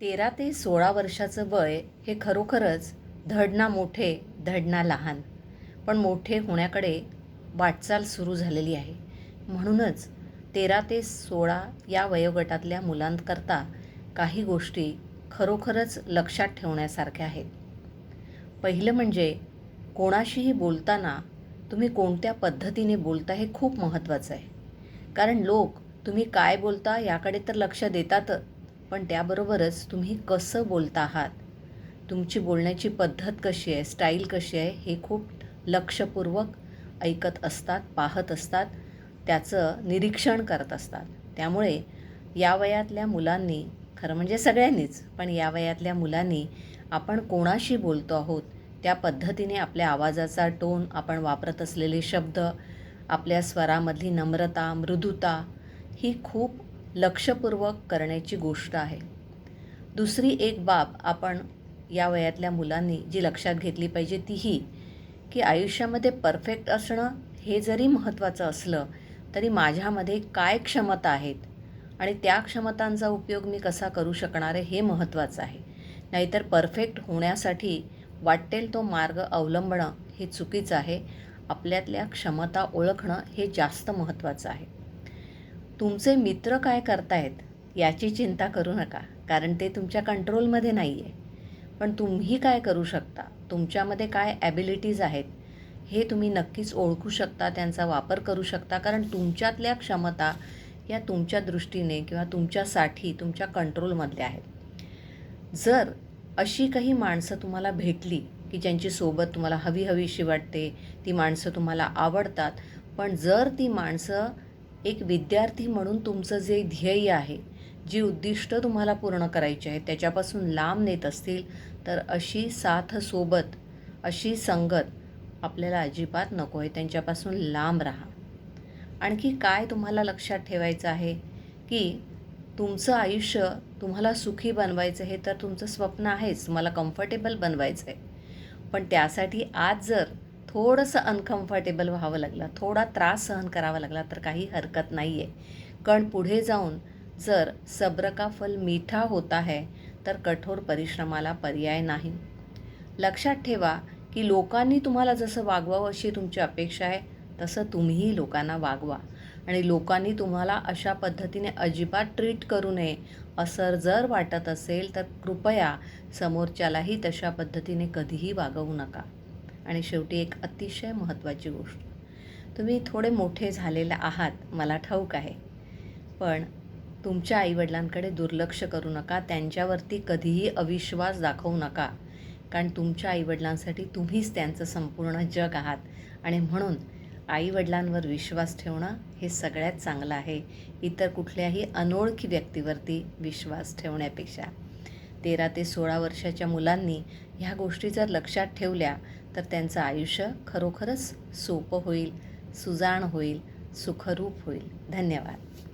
तेरा ते सोळा वर्षाचं वय हे खरोखरच धडना मोठे धडना लहान. पण मोठे होण्याकडे वाटचाल सुरू झालेली आहे. म्हणूनच तेरा ते सोळा या वयोगटातल्या मुलांकरता काही गोष्टी खरोखरच लक्षात ठेवण्यासारख्या आहेत. पहिलं म्हणजे कोणाशीही बोलताना तुम्ही कोणत्या पद्धतीने बोलता हे खूप महत्त्वाचं आहे. कारण लोक तुम्ही काय बोलता याकडे तर लक्ष देतातच. पण त्याबरोबरच तुम्ही कसं बोलता आहात? तुमची बोलण्याची पद्धत कशी आहे? स्टाईल कशी आहे? हे खूप लक्षपूर्वक ऐकत असतात पाहत असतात त्याचं निरीक्षण करत असतात. त्यामुळे या वयातल्या मुलांनी खरं म्हणजे सगळ्यांनीच पण या वयातल्या मुलांनी आपण कोणाशी बोलतो आहोत? त्या पद्धतीने आपल्या आवाजाचा टोन आपण वापरत असलेले शब्द आपल्या स्वरामधली नम्रता मृदुता ही खूप लक्षपूर्वक करण्याची गोष्ट आहे. दुसरी एक बाब आपण या वयातल्या मुलांनी जी लक्षात घेतली पाहिजे तीही की आयुष्यामध्ये परफेक्ट असणं हे जरी महत्त्वाचं असलं तरी माझ्यामध्ये काय क्षमता आहेत आणि त्या क्षमतांचा उपयोग मी कसा करू शकणार आहे हे महत्त्वाचं आहे. नाहीतर परफेक्ट होण्यासाठी वाटेल तो मार्ग अवलंबणं हे चुकीचं आहे. आपल्यातल्या क्षमता ओळखणं हे जास्त महत्त्वाचं आहे. तुमचे मित्र काय करतायत याची चिंता करू नका कारण ते तुमच्या कंट्रोलमध्ये नाही आहे पण तुम्ही काय करू शकता? तुमच्यामध्ये काय ॲबिलिटीज आहेत? हे तुम्ही नक्कीच ओळखू शकता त्यांचा वापर करू शकता कारण तुमच्यातल्या क्षमता या तुमच्या दृष्टीने किंवा तुमच्यासाठी तुमच्या कंट्रोलमधल्या आहेत. जर अशी काही माणसं तुम्हाला भेटली की ज्यांची सोबत तुम्हाला हवी हवीशी वाटते ती माणसं तुम्हाला आवडतात पण जर ती माणसं एक विद्यार्थी म्हणून तुमचं जे ध्येय आहे जी उद्दिष्ट तुम्हाला पूर्ण करायची आहे त्याच्यापासून लांब नेत असतील तर अशी साथ सोबत अशी संगत आपल्याला अजिबात नको आहे. त्यांच्यापासून लांब राहा. आणखी काय तुम्हाला लक्षात ठेवायचं आहे की तुमचं आयुष्य तुम्हाला सुखी बनवायचं हे तर तुमचं स्वप्न आहेच तुम्हाला कम्फर्टेबल बनवायचं आहे. पण त्यासाठी आज जर थोडंसं अनकम्फर्टेबल व्हावं लागलं. थोडा त्रास सहन करावा लागला तर काही हरकत नाही आहे कारण पुढे जाऊन जर सब्र का फल मीठा होता है तर कठोर परिश्रमाला पर्याय नाही. लक्षात ठेवा की लोकांनी तुम्हाला जसं वागवावं अशी तुमची अपेक्षा आहे तसं तुम्हीही लोकांना वागवा. आणि लोकांनी तुम्हाला अशा पद्धतीने अजिबात ट्रीट करू नये असं जर वाटत असेल तर कृपया समोरच्यालाही तशा पद्धतीने कधीही वागवू नका. आणि शेवटी एक अतिशय महत्त्वाची गोष्ट. तुम्ही थोडे मोठे झालेले आहात मला ठाऊक आहे. पण तुमच्या आईवडिलांकडे दुर्लक्ष करू नका त्यांच्यावरती कधीही अविश्वास दाखवू नका. कारण तुमच्या आईवडिलांसाठी तुम्हीच त्यांचं संपूर्ण जग आहात. आणि म्हणून आईवडिलांवर विश्वास ठेवणं हे सगळ्यात चांगलं आहे. इतर कुठल्याही अनोळखी व्यक्तीवरती विश्वास ठेवण्यापेक्षा. तेरा ते सोळा वर्षाच्या मुलांनी ह्या गोष्टी जर लक्षात ठेवल्या तर त्यांचं आयुष्य खरोखरच सोपं होईल सुजाण होईल सुखरूप होईल. धन्यवाद.